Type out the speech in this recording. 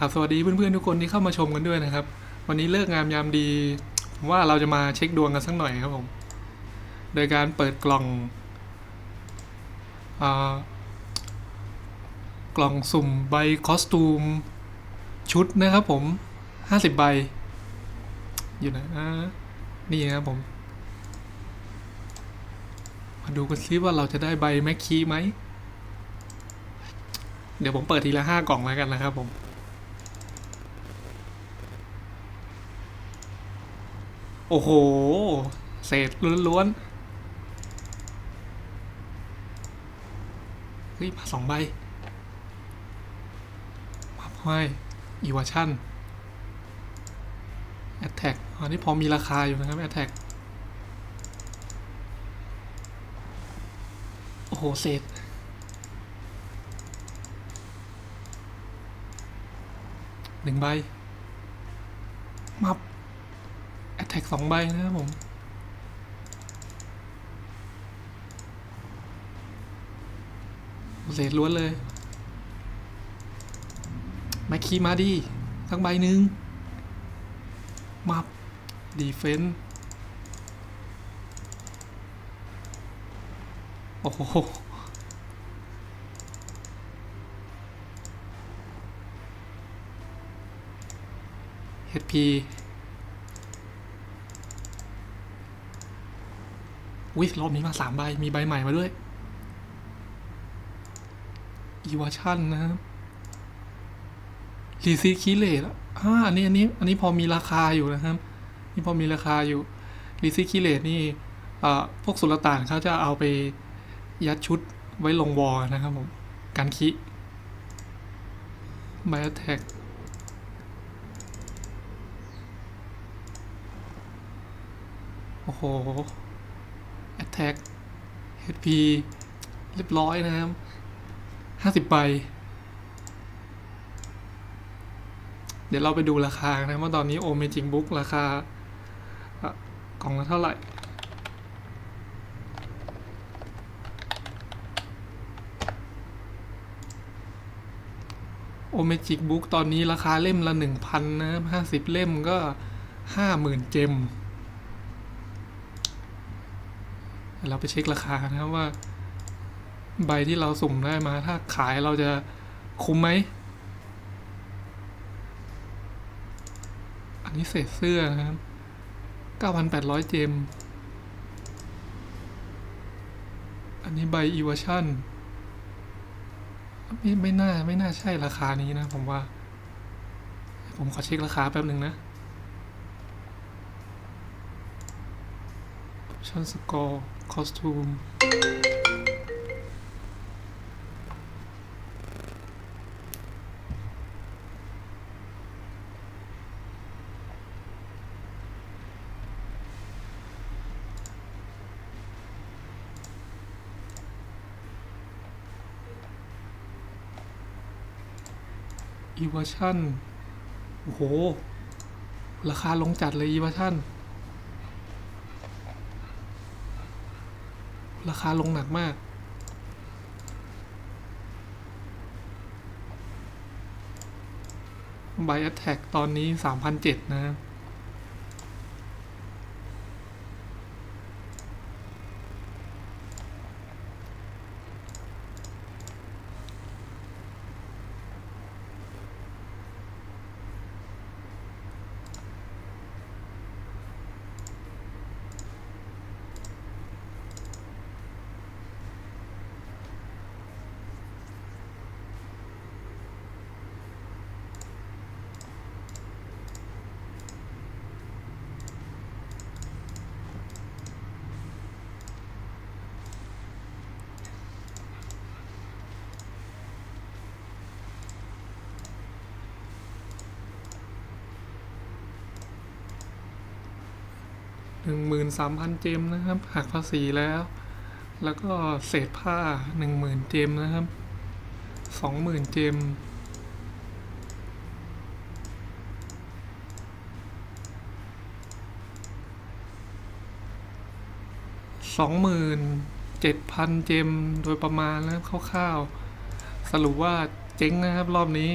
ครับสวัสดีเพื่อนๆทุกคนที่เข้ามาชมกันด้วยนะครับ วันนี้เลิกงามยามดีว่าเราจะมาเช็คดวงกันสักหน่อยครับผม โดยการเปิดกล่องอกล่องสุ่มใบคอสตูม ชุดนะครับผมห้าสิบใบ อยู่ไหนะนี่นะครับผม มาดูกันซิว่าเราจะได้ใบแม็กคีไหม เดี๋ยวผมเปิดทีละห้ากล่องแล้วกันนะครับผม โอ้โห เศษล้วนๆ เฮ้ย มาสองใบ มาห้อยอีวาชั่นแอตแทกอันนี้พอมีราคาอยู่นะครับแอตแทกโอ้โห เศษหนึ่งใบ มับ ทกสองใบนะครับผม เศษล้วนเลย แม็กคีมาดีสักใบหนึ่งมับดีเฟนส์โอ้โห HP วิรอบนี้มาสามใบ มีใบใหม่มาด้วยอีวาชั่นนะครับรีซีคิเลตอ่าอันนี้อันนี้ อันนี้พอมีราคาอยู่นะครับ นี่พอมีราคาอยู่รีซีคิเลตนี่อ่าพวกสุลต่านเขาจะเอาไปยัดชุดไว้ลงวอนะครับผม การคิไบโอแท็กโอ้โห Attack HP เรียบร้อยนะครับห้าสิบใบ เดี๋ยวเราไปดูราคานะว่าตอนนี้โอเมจิงบุ๊กราคาอะกล่องละเท่าไหร่โอเมจิกบุ๊กตอนนี้ราคาเล่มละหนึ่งพันนะครับห้าสิบเล่มก็ห้าหมื่นเจม เราไปเช็คราคานะครับว่า ใบที่เราสุ่มได้มา ถ้าขายเราจะคุ้มไหม อันนี้เศษเสื้อนะครับ 9,800 เจม อันนี้ใบอีวชั่นไม่ไม่น่า ไม่น่าใช่ราคานี้นะ ผมว่า ผมขอเช็คราคาแป๊บหนึ่งนะ ชั้นสกอร์ คอสตูม อีเวาชั่น โอ้โห ราคาลงจัดเลยอีเวาชั่น ราคาลงหนักมากไบแอ t แท็กตอนนี้ 3,007นะครับ หนึ่งหมื่นสามพันเจมนะครับหักภาษีแล้ว แล้วก็เศษผ้าหนึ่งหมื่นเจมนะครับสองหมื่นเจมสองหมื่นเจ็ดพันเจมโดยประมาณนะครับคร่าวๆสรุปว่าเจ๊งนะครับรอบนี้